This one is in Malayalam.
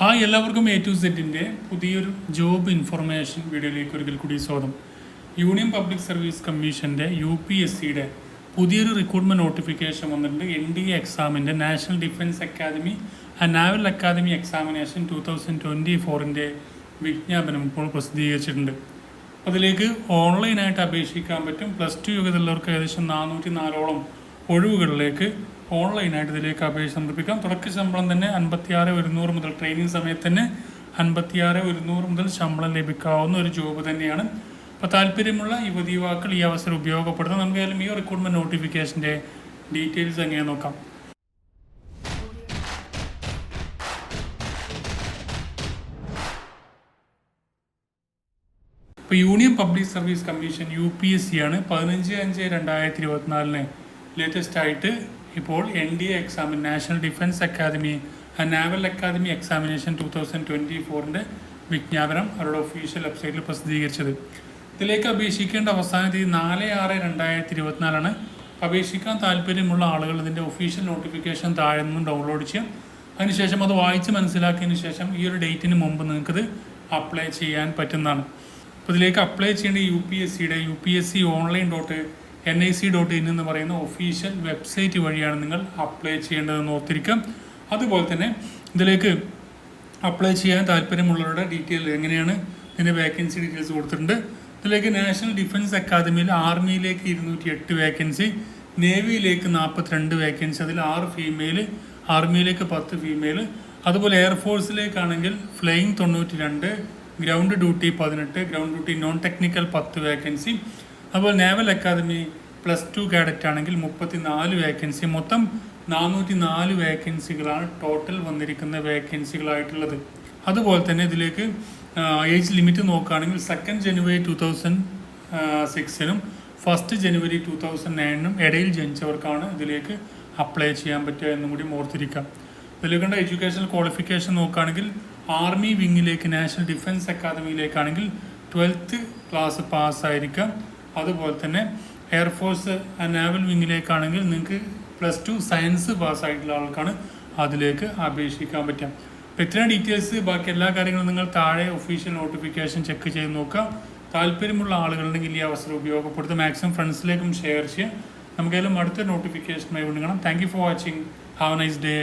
ഹായ് എല്ലാവർക്കും എ ടു സെറ്റിന്റെ പുതിയൊരു ജോബ് ഇൻഫർമേഷൻ വീഡിയോയിലേക്ക് ഒരിക്കൽ കൂടി സ്വാഗതം. യൂണിയൻ പബ്ലിക് സർവീസ് കമ്മീഷന്റെ യു പി എസ് സിയുടെ പുതിയൊരു റിക്രൂട്ട്മെന്റ് നോട്ടിഫിക്കേഷൻ വന്നിട്ടുണ്ട്. എൻ ഡി എ എക്സാമിന്റെ national defence academy and naval academy examination two thousand twenty ഫോറിന്റെ വിജ്ഞാപനം ഇപ്പോൾ പ്രസിദ്ധീകരിച്ചിട്ടുണ്ട്. അതിലേക്ക് ഓൺലൈനായിട്ട് അപേക്ഷിക്കാൻ പറ്റും. പ്ലസ് ടു യോഗ്യതയുള്ളവർക്ക് ഏകദേശം നാനൂറ്റി നാലോളം ഒഴിവുകളിലേക്ക് ഓൺലൈനായിട്ട് ഇതിലേക്ക് അപേക്ഷ സമർപ്പിക്കാം. തുടക്ക ശമ്പളം തന്നെ അൻപത്തിയാറ് ഒരുന്നൂറ് മുതൽ ട്രെയിനിങ് സമയത്ത് തന്നെ അൻപത്തിയാറ് ഒരുന്നൂറ് മുതൽ ശമ്പളം ലഭിക്കാവുന്ന ഒരു ജോബ് തന്നെയാണ്. അപ്പോൾ താല്പര്യമുള്ള യുവതി യുവാക്കൾ ഈ അവസരം ഉപയോഗപ്പെടുത്താം നമുക്ക് ഏതായാലും ഈ റിക്രൂട്ട്മെന്റ് നോട്ടിഫിക്കേഷന്റെ ഡീറ്റെയിൽസ് എങ്ങനെ നോക്കാം. ഇപ്പോൾ union public service commission U P S C ആണ് പതിനഞ്ച് അഞ്ച് രണ്ടായിരത്തി ഇരുപത്തിനാലിന് ലേറ്റസ്റ്റ് ആയിട്ട് ഇപ്പോൾ N D A examine national defence academy naval academy examination two thousand twenty ഫോറിന്റെ വിജ്ഞാപനം അവരുടെ ഒഫീഷ്യൽ വെബ്സൈറ്റിൽ പ്രസിദ്ധീകരിച്ചത്. ഇതിലേക്ക് അപേക്ഷിക്കേണ്ട അവസാന തീയതി നാല് ആറ് രണ്ടായിരത്തി ഇരുപത്തിനാലാണ് അപേക്ഷിക്കാൻ താല്പര്യമുള്ള ആളുകൾ ഇതിന്റെ ഒഫീഷ്യൽ നോട്ടിഫിക്കേഷൻ താഴെ നിന്നും ഡൗൺലോഡ് ചെയ്യാം. അതിനുശേഷം അത് വായിച്ച് മനസ്സിലാക്കിയതിന് ശേഷം ഈ ഒരു ഡേറ്റിന് മുമ്പ് നിങ്ങൾക്കത് അപ്ലൈ ചെയ്യാൻ പറ്റുന്നതാണ്. അപ്പോൾ ഇതിലേക്ക് അപ്ലൈ ചെയ്യേണ്ട യു പി എസ് സിയുടെ U P S C online dot N I C dot in എന്ന് പറയുന്ന ഒഫീഷ്യൽ വെബ്സൈറ്റ് വഴിയാണ് നിങ്ങൾ അപ്ലൈ ചെയ്യേണ്ടതെന്ന് ഓർത്തിരിക്കാം. അതുപോലെ തന്നെ ഇതിലേക്ക് അപ്ലൈ ചെയ്യാൻ താല്പര്യമുള്ളവരുടെ ഡീറ്റെയിൽ എങ്ങനെയാണ്? ഇതിന്റെ വേക്കൻസി ഡീറ്റെയിൽസ് കൊടുത്തിട്ടുണ്ട്. ഇതിലേക്ക് നാഷണൽ ഡിഫൻസ് അക്കാദമിയിൽ ആർമിയിലേക്ക് ഇരുന്നൂറ്റി എട്ട് വേക്കൻസി നേവിയിലേക്ക് നാൽപ്പത്തിരണ്ട് വേക്കൻസി അതിൽ ആറ് ഫീമെയിൽ ആർമിയിലേക്ക് പത്ത് ഫീമെയിൽ അതുപോലെ എയർഫോഴ്സിലേക്കാണെങ്കിൽ ഫ്ലൈയിങ് തൊണ്ണൂറ്റി രണ്ട് ഗ്രൗണ്ട് ഡ്യൂട്ടി പതിനെട്ട് ഗ്രൗണ്ട് ഡ്യൂട്ടി നോൺ ടെക്നിക്കൽ പത്ത് വേക്കൻസി അതുപോലെ naval academy plus two cadet ആണെങ്കിൽ മുപ്പത്തി നാല് വേക്കൻസി മൊത്തം നാനൂറ്റി നാല് വേക്കൻസികളാണ് ടോട്ടൽ വന്നിരിക്കുന്ന വേക്കൻസികളായിട്ടുള്ളത് അതുപോലെ തന്നെ ഇതിലേക്ക് ഏജ് ലിമിറ്റ് നോക്കുകയാണെങ്കിൽ സെക്കൻഡ് ജനുവരി ടു തൗസൻഡ് സിക്സിനും ഫസ്റ്റ് ജനുവരി ടു തൗസൻഡ് നയനിനും ഇടയിൽ ജനിച്ചവർക്കാണ് ഇതിലേക്ക് അപ്ലൈ ചെയ്യാൻ പറ്റുക എന്നും കൂടി ഓർത്തിരിക്കാം ഇതിലേക്കുള്ള എഡ്യൂക്കേഷണൽ ക്വാളിഫിക്കേഷൻ നോക്കുകയാണെങ്കിൽ ആർമി വിങ്ങിലേക്ക് നാഷണൽ ഡിഫൻസ് അക്കാദമിയിലേക്കാണെങ്കിൽ ട്വൽത്ത് ക്ലാസ് പാസ്സായിരിക്കാം അതുപോലെ തന്നെ എയർഫോഴ്സ് നാവൽ വിങ്ങിലേക്കാണെങ്കിൽ നിങ്ങൾക്ക് പ്ലസ് ടു സയൻസ് പാസ്സായിട്ടുള്ള ആൾക്കാണ് അതിലേക്ക് അപേക്ഷിക്കാൻ പറ്റുക. അപ്പോൾ ഇത്രയും ഡീറ്റെയിൽസ് ബാക്കി എല്ലാ കാര്യങ്ങളും നിങ്ങൾ താഴെ ഒഫീഷ്യൽ നോട്ടിഫിക്കേഷൻ ചെക്ക് ചെയ്ത് നോക്കുക. താല്പര്യമുള്ള ആളുകളുണ്ടെങ്കിൽ ഈ അവസരം ഉപയോഗപ്പെടുത്തുക. മാക്സിമം ഫ്രണ്ട്സിലേക്കും ഷെയർ ചെയ്യുക. നമുക്കേലും അടുത്ത നോട്ടിഫിക്കേഷനുമായി വിളിക്കണം thank you for watching have nice day